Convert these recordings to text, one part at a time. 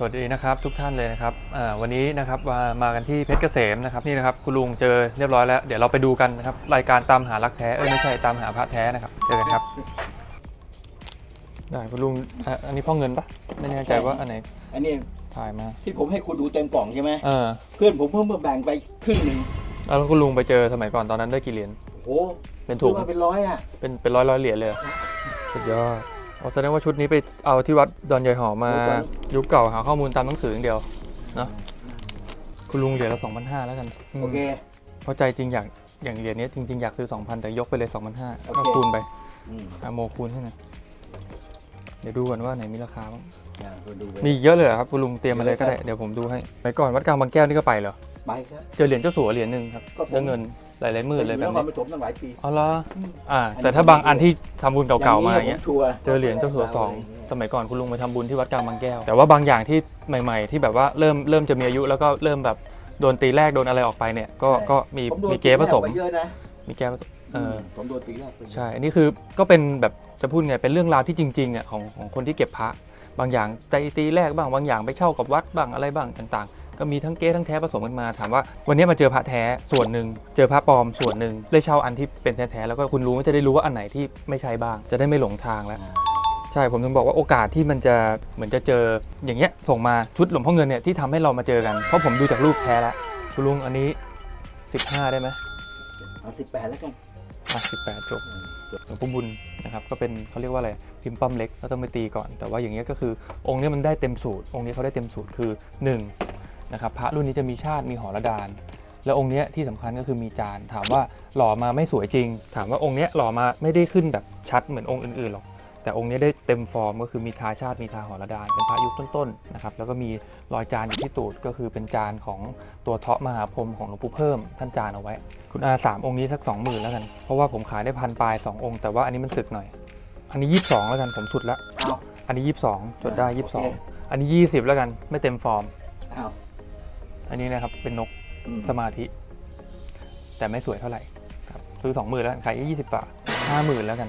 สวัสดีนะครับทุกท่านเลยนะครับอ่าวันนี้นะครับมามากันที่เพชรเกษมนะครับนี่นะครับคุณลุงเจอเรียบร้อยแล้ว เดี๋ยวเราไปดูกันนะครับรายการตามหารักแท้เอ้ยไม่ใช่ตามหาพระแท้นะครับเจอกันครับได้คุณลุงอะอันนี้พ่อเงินปะไม่แน่ใจว่าอันไหนอันนี้ถ่ายมาที่ผมให้คุณดูเต็มกล่องใช่ไหมเออเพื่อนผมเพิ่มมาแบ่งไปครึ่งหนึ่งแล้วคุณลุงไปเจอสมัยก่อนตอนนั้นได้กี่เหรียญโอ้โหเป็นถูถุกงมาเป็นร้อยอะเป็นเป็นร้อยร้อยเหรียญเลยเหรอสุดยอด อ๋อแสดงว่าชุดนี้ไปเอาที่วัดดอนใหญ่หอมายุคเก่าหาข้อมูลตามหนังสืออย่างเดียวเนอะคุณลุงเหรียญละสองพันห้าแล้วกันมโอเคเพราะใจจริงอยากอย่างเหรียญนี้จริงๆอยากซื้อ2,000แต่ยกไปเลย2,500โอเคก็คูณไปอืมอะโมคูณให้หน่อยเดี๋ยวดูก่อนว่าไหนมีราคาบ้างอ่าคุณดูไปมีเยอะเลยเหรอครับคุณลุงเตรียมมาเลยก็ได้เดี๋ยวผมดูให้ไปก่อนวัดกลางบางแก้วนี่ก็ไปเหรอไปครับเจอเหรียญเจ้าสัวเหรียญหนึ่งครับก็ผมได้เงิน หลายๆหมื่นเลยอแบยู่บนครนี้ปฐมตั้งหลายปีเอาละอ่าอันนี้แต่ถ้าบางอันที่ทำบุญเก่าๆมาอย่างเงี้ยผมชัวร์ เจอเหรียญเจ้าสัวสองสมัยก่อนคุณลุงไปทำบุญที่วัดกลางบางแก้ว แต่ว่าบางอย่างที่ใหม่ๆ ที่แบบว่าเริ่มเริ่มจะมีอายุแล้วก็เริ่มแบบโดนตีแรกโดนอะไรออกไปเนี่ยก็ก็มีผมโดนมีเก๊ผสมตีแรกไปเยอะนะมีแก้ผสมเออผมโดนตีแรกไปเยอะ ใช่อันนี้คือก็เป็นแบบจะพูดไงเป็นเรื่องราวที่จริงๆอะของของคนที่เก็บพระบางอย่างใจตีแรกบ้างบางอย่างไปเช่ากับวัดบ้างอะไรบ้างต่างๆ ก็มีทั้งเก๊ทั้งแท้ผสมกันมาถามว่า วันนี้มาเจอพระแท้ส่วนหนึ่งเจอพระปลอมส่วนหนึ่งได้เช่าอันที่เป็นแท้ๆแล้วก็คุณรู้ก็จะได้รู้ว่าอันไหนที่ไม่ใช่บ้าง จะได้ไม่หลงทางแล้วใช่ผมถึงบอกว่าโอกาสที่มันจะเหมือนจะเจออย่างเงี้ยส่งมาชุดหลวงพ่อเงินเนี่ยที่ทำให้เรามาเจอกันเพราะผมดูจากรูปแท้แล้วคุณลุงอันนี้ 15 ได้ไหมเอาสิบแปดแล้วกันอะ18จบหลวงปู่บุญนะครับก็เป็นเขาเรียกว่าอะไรพิมพ์ปั้มเล็กก็ต้องไปตีก่อน แต่ว่าอย่างเงี้ยก็คือองค์เนี้ยมันได้เต็มสูตร องค์นี้เขาได้เต็มสูตรคือ 1 นะครับพระรุ่นนี้จะมีชาติมีหอระดาน แล้วองค์เนี้ยที่สำคัญก็คือมีจาน ถามว่าหล่อมาไม่สวยจริง ถามว่าองค์เนี้ยหล่อมาไม่ได้ขึ้นแบบชัดเหมือนองค์อื่นๆหรอกแต่องค์เนี้ยได้เต็มฟอร์มก็คือมีทาชาติมีทาหอระดานเป็นพระยุคต้นๆนะครับแล้วก็มีรอยจานอยู่ที่ตูดก็คือเป็นจานของตัวเทาะมหาพรหมของหลวงปู่เพิ่มท่านจานเอาไว้ คุณอาสามองค์นี้สักสองหมื่นแล้วกัน เพราะว่าผมขายได้พันปลายสององค์แต่ว่าอันนี้มันสึกหน่อย อันนี้ยี่สิบสองแล้วกันผมสุดละเอาอันนี้ยี่สิบสองจดได้โอยี่สิบเคสองอันนี้ยี่สิบแล้วกันไม่เต็มฟอร์มเอาอันนี้นะครับเป็นนกอืมสมาธิ แต่ไม่สวยเท่าไหร่ครับซื้อสองหมื่นแล้วกันขายยี่สิบบาทห้าหมื่นแล้วกัน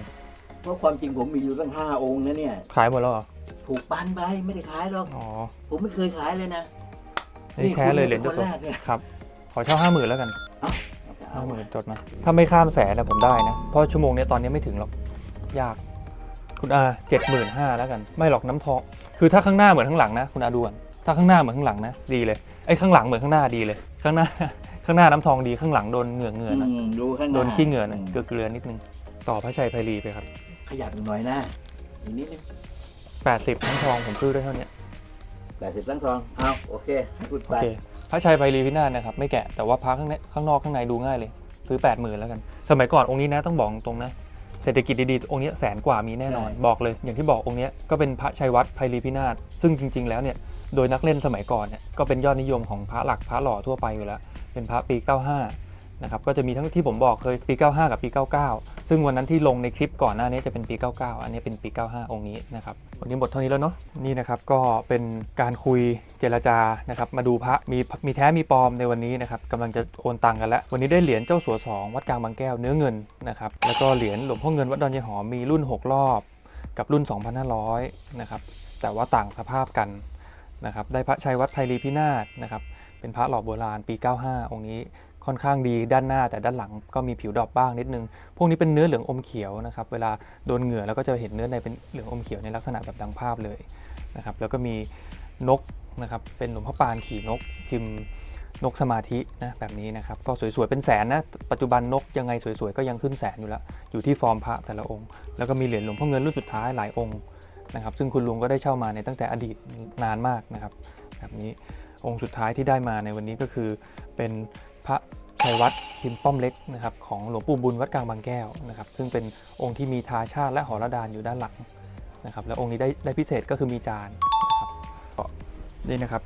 เพราะความจริงผมมีอยู่ตั้งห้าองค์นะเนี่ย ขายหมดแล้วเหรอถูกปันไปไม่ได้ขายหรอก อ๋อผมไม่เคยขายเลยนะอันนี้แท้เลยเหรียญคเจ้านสัวแรกเนี่ยครับ ขอเช่าห้าหมื่นแล้วกันเอาห้าหมื่นจดมาถ้าไม่ข้ามแสนนะผมได้นะ เพราะชั่วโมงเนี้ยตอนนี้ไม่ถึงหรอก ยาก คุณอาเจ็ดหมื่นห้าแล้วกัน ไม่หรอกน้ำทอง คือถ้าข้างหน้าเหมือนข้างหลังนะ คุณอาดูก่อน ถ้าข้างหน้าเหมือนข้างหลังนะดีเลยไอ้ข้างหลังเหมือนข้างหน้าดีเลย ข้างหน้าข้างหน้าน้ำทองดีข้างหลังโดนเหงื่อเหงื่อนะอืมดูข้างหโดน้านขี้เหงื่อนะมเกลือเกลือนิดนึงต่อพระชัยไพรีไปครับขยับหน่อยนะอีกนิดนึง80น้ำทองผมซื้อได้เท่าเนี้ยแปดสิบตั้งทองเอาโอเคพูดโอไปเคพระชัยไพรีพินาศนะครับไม่แกะแต่ว่าพระข้างในข้างนอกข้างในดูง่ายเลยซื้อ 80,000แล้วกัน สมัยก่อนองค์นี้นะต้องบอกตรงนะ เศรษฐกิจดีๆองค์เนี้ยแสนกว่ามีแน่นอน บอกเลยอย่างที่บอกองค์เนี้ยก็เป็นพระชัยวัดไพรีพินาศซึ่งจริง ๆ แล้วเนี่ยโดยนักเล่นสมัยก่อนเนี่ยก็เป็นยอดนิยมของพระหลักพระหล่อทั่วไปอยู่แล้วเป็นพระปี 95 นะครับก็จะมีทั้งที่ผมบอกเคยปี 95 กับปี 99 ซึ่งวันนั้นที่ลงในคลิปก่อนหน้านี้จะเป็นปี 99 อันนี้เป็นปี 95 องค์นี้นะครับวันนี้หมดเท่านี้แล้วเนาะนี่นะครับก็เป็นการคุยเจรจานะครับมาดูพระมีมีแท้มีปลอมในวันนี้นะครับกำลังจะโอนตังกันแล้ว วันนี้ได้เหรียญเจ้าสัวสองวัดกลางบางแก้วเนื้อเงินนะครับแล้วก็เหรียญหลวงพ่อเงินวัดดอนยายหอมมีรุ่น 6 รอบ กับรุ่น 2,500นะครับแต่ว่าต่างสภาพกันนะครับได้พระชัยวัดไพรีพินาศนะครับ เป็นพระหล่อโบราณปี 95 องค์นี้ค่อนข้างดีด้านหน้าแต่ด้านหลังก็มีผิวดอกบ้างนิดนึง พวกนี้เป็นเนื้อเหลืองอมเขียวนะครับ เวลาโดนเหงื่อแล้วก็จะเห็นเนื้อในเป็นเหลืองอมเขียวในลักษณะแบบดังภาพเลยนะครับ แล้วก็มีนกนะครับ เป็นหลวงพ่อปานขี่นกพิมพ์นกสมาธินะแบบนี้นะครับ ก็สวยๆเป็นแสนนะ ปัจจุบันนกยังไงสวยๆก็ยังขึ้นแสนอยู่ล้วอยู่ที่ฟอร์มพระแต่ละองค์ แล้วก็มีเหรียญหลวงพ่อเงินรุ่นสุดท้ายหลายองค์นะครับ ซึ่งคุณลุงก็ได้เช่ามาในตั้งแต่อดีตนานมากนะครับ แบบนี้ องค์สุดท้ายที่ได้มาในวันนี้ก็คือ เป็นพระชัยวัดพิมพ์ป้อมเล็กนะครับของหลวงปู่บุญวัดกลางบางแก้วนะครับซึ่งเป็นองค์ที่มีทาชาติและหอระดานอยู่ด้านหลังนะครับแล้วองค์นี้ได้ได้พิเศษก็คือมีจานนะครับนี่นะครับ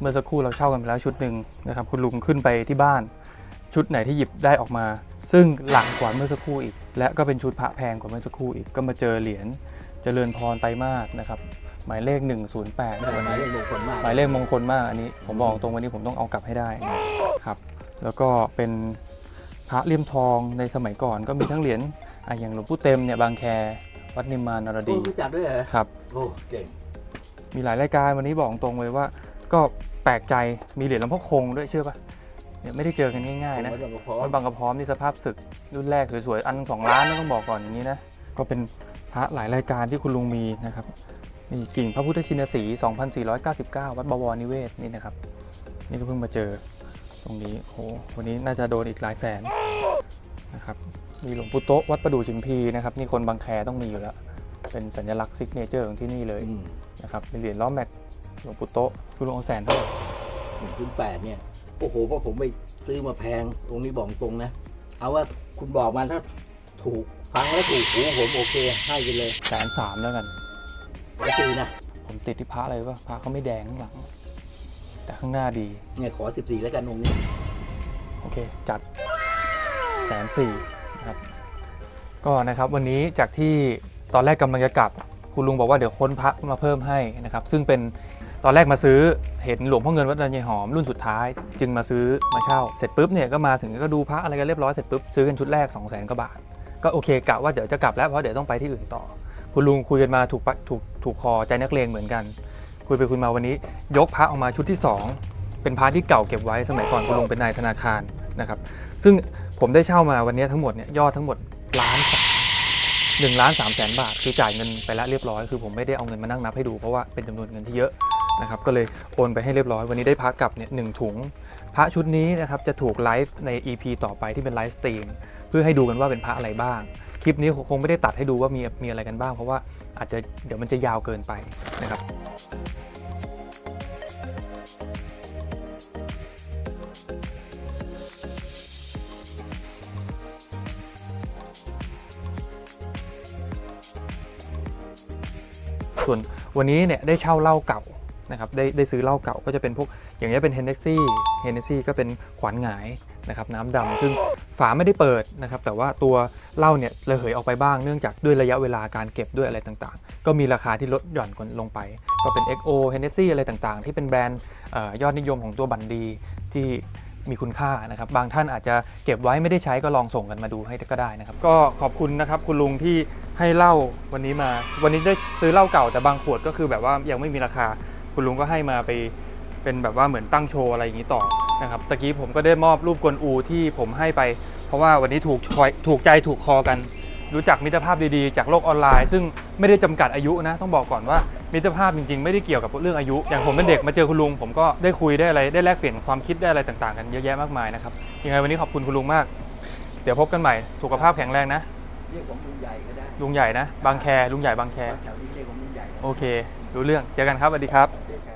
เมื่อสักครู่เราเช่ากันไปแล้วชุดหนึ่งนะครับคุณลุงขึ้นไปที่บ้าน ชุดไหนที่หยิบได้ออกมา ซึ่งหลักกว่าเมื่อสักครู่อีก และก็เป็นชุดพระแพงกว่าเมื่อสักครู่อีกก็มาเจอเหรียญเจริญพรไตรมาสนะครับ หมายเลข 108ในวันหมายนี้ เลขมงคลมากหมายเลขมงคลมากอันนี้ ผมบอกตรงวันนี้ผมต้องเอากลับให้ได้ครับ แล้วก็เป็นพระเลี่ยมทองในสมัยก่อนก็มีทั้งเหรียญอะอย่างหลวงปู่เต็มเนี่ยบางแค วัดนิมมานนรโอ้ดีรู้จักด้วยเหรอครับ โอ้เก่งมีหลายรายการวันนี้บอกตรงเลยว่า ก็แปลกใจมีเหรียญหลวงพ่อคงด้วยเชื่อปะเนี่ยไม่ได้เจอกันง่ายๆนะวัดบางกระพร้อวัมดบางกระพร้อมนี่สภาพศึกรุ่นแรกสวยๆ อันสองล้านนะต้องบอกก่อนอย่างนี้นะ ก็เป็นพระหลายรายการที่คุณลุงมีนะครับ นี่กิ่งพระพุทธชินสี 2499 วัดบวรนิเวศนี่นะครับ นี่ก็เพิ่งมาเจอตรงนี้โหวันนี้น่าจะโดนอีกหลายแสนนะครับมีหลวงปู่โต๊ะวัดประดู่ชิมพีนะครับนี่คนบางแคต้องมีอยู่แล้ว เป็นสัญลักษณ์ซิกเนเจอร์ของที่นี่เลยอืมนะครับเป็นเหรียญล้อแม็กหลวงปู่โต๊ะคุณลุงเอาแสนเท่าไหร่หนึ่งศูนย์แปดเนี่ย โอ้โหเพราะผมไปซื้อมาแพงตรงนี้บอกตรงนะ เอาว่าคุณบอกมาถ้าถูกฟังแล้วถูกโอ้โหผมโอเคให้ไปเลยแสนสามแล้วกัน ขอซื้อนะผมติดที่พระอะไรวะพระเขาไม่แดงข้างหลัง แต่ข้างหน้าดี เนี่ยขอ 14 แล้วกันองค์นี้โอเค จัดแสนสี่นะครับก็นะครับวันนี้จากที่ตอนแรกกำลังจะกลับ คุณลุงบอกว่าเดี๋ยวค้นพระมาเพิ่มให้นะครับ ซึ่งเป็นตอนแรกมาซื้อเห็นหลวงพ่อเงินวัดดันยายหอมรุ่นสุดท้าย จึงมาซื้อมาเช่า เสร็จปุ๊บเนี่ยก็มาถึงก็ดูพระอะไรกันเรียบร้อยเสร็จปุ๊บซื้อกันชุดแรก2 0 0 0 0 0กว่าบาท ก็โอเคกะว่าเดี๋ยวจะกลับแล้วเพราะเดี๋ยวต้องไปที่อื่นต่อ คุณลุงคุยกันมาถูกปะถูกถูกคอใจนักเลงเหมือนกัน คุยไปคุยมาวันนี้ ยกพระออกมาชุดที่สองเป็นพระที่เก่าเก็บไว้สมัยก่อนคุณลุงเป็นนายธนาคารนะครับ ซึ่งผมได้เช่ามาวันนี้ทั้งหมดเนี่ยยอดทั้งหมดล้านสามหนึ่งล้านสามแสนบาทคือจ่ายเงินไปแล้วเรียบร้อยคือผมไม่ได้เอาเงินมานั่งนับให้ดูเพราะว่าเป็นจำนวนเงินที่เยอะนะครับก็เลยโอนไปให้เรียบร้อย วันนี้ได้พระกลับเนี่ยหนึ่งถุง พระชุดนี้นะครับจะถูกไลฟ์ใน EP ต่อไปที่เป็นไลฟ์สตรีมเพื่อให้ดูกันว่าเป็นพระอะไรบ้าง ลิปนี้คงไม่ได้ตัดให้ดูว่ามีมีอะไรกันบ้าง เพราะว่าอาจจะเดี๋ยวมันจะยาวเกินไปนะครับส่วนวันนี้เนี่ยได้เช่าเหล้าเก่านะครับได้ได้ซื้อเหล้าเก่าก็จะเป็นพวกอย่างนี้เป็นเฮนเนสซี่เฮนเนสซี่ก็เป็นขวานหงายนะครับน้ำดำซึ่ง ฝาไม่ได้เปิดนะครับแต่ว่าตัวเหล้าเนี่ยระเหยออกไปบ้างเนื่องจากด้วยระยะเวลาการเก็บด้วยอะไรต่างๆ ก็มีราคาที่ลดหย่อนกลงไป ก็เป็น XO Hennessy อะไรต่างๆ ที่เป็นแบรนด์ยอดนิยมของตัวบันดีที่มีคุณค่านะครับ บางท่านอาจจะเก็บไว้ไม่ได้ใช้ก็ลองส่งกันมาดูให้ก็ได้นะครับ ก็ขอบคุณนะครับคุณลุงที่ให้เหล้าวันนี้มา วันนี้ได้ซื้อเหล้าเก่าแต่บางขวดก็คือแบบว่ายังไม่มีราคาคุณลุงก็ให้มาไปเป็นแบบว่าเหมือนตั้งโชว์อะไรอย่างนี้ต่อ นะครับตะกี้ผมก็ได้มอบรูปกวนอูที่ผมให้ไป เพราะว่าวันนี้ถูกชอยถูกใจถูกคอกัน รู้จักมิตรภาพดีๆ จากโลกออนไลน์ ซึ่งไม่ได้จำกัดอายุนะ ต้องบอกก่อนว่ามิตรภาพจริงๆ ไม่ได้เกี่ยวกับเรื่องอายุ อย่างผมเป็นเด็กมาเจอคุณลุง ผมก็ได้คุยได้อะไรได้แลกเปลี่ยนความคิดได้อะไรต่างๆ กันเยอะแยะมากมายนะครับยังไงวันนี้ขอบคุณคุณลุงมาก เดี๋ยวพบกันใหม่สุขภาพแข็งแรงนะเรียกผมลุงใหญ่ก็ได้ลุงใหญ่นะ บางแคลุงใหญ่บางแคแถวนี้เรียกผมลุงใหญ่ก็ได้โอเค รู้เรื่องเจอกันครับสวัสดีครับเดี๋ยวครับ